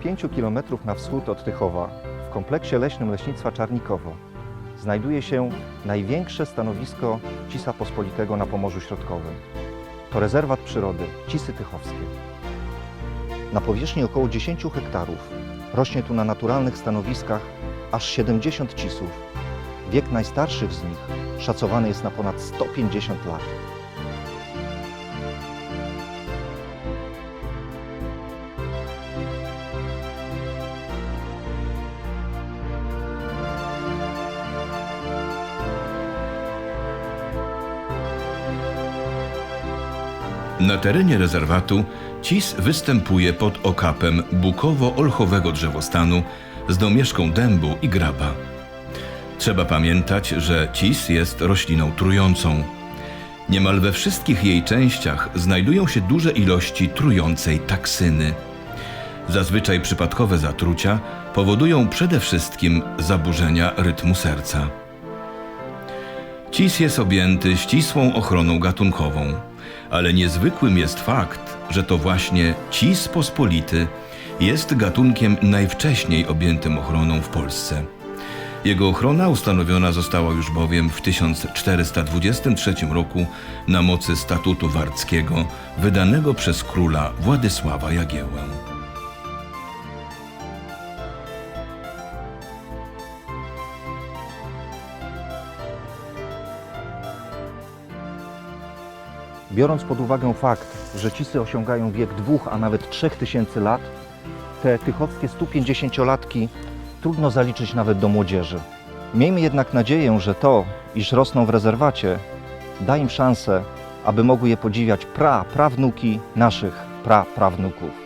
10 km na wschód od Tychowa, w kompleksie leśnym Leśnictwa Czarnikowo, znajduje się największe stanowisko Cisa Pospolitego na Pomorzu Środkowym. To rezerwat przyrody Cisy Tychowskie. Na powierzchni około 10 hektarów rośnie tu na naturalnych stanowiskach aż 70 cisów. Wiek najstarszych z nich szacowany jest na ponad 150 lat. Na terenie rezerwatu cis występuje pod okapem bukowo-olchowego drzewostanu z domieszką dębu i graba. Trzeba pamiętać, że cis jest rośliną trującą. Niemal we wszystkich jej częściach znajdują się duże ilości trującej taksyny. Zazwyczaj przypadkowe zatrucia powodują przede wszystkim zaburzenia rytmu serca. Cis jest objęty ścisłą ochroną gatunkową, ale niezwykłym jest fakt, że to właśnie cis pospolity jest gatunkiem najwcześniej objętym ochroną w Polsce. Jego ochrona ustanowiona została już bowiem w 1423 roku na mocy statutu warckiego wydanego przez króla Władysława Jagiełłę. Biorąc pod uwagę fakt, że cisy osiągają wiek dwóch, a nawet trzech tysięcy lat, te tychowskie 150-latki trudno zaliczyć nawet do młodzieży. Miejmy jednak nadzieję, że to, iż rosną w rezerwacie, da im szansę, aby mogły je podziwiać pra, prawnuki naszych pra, prawnuków.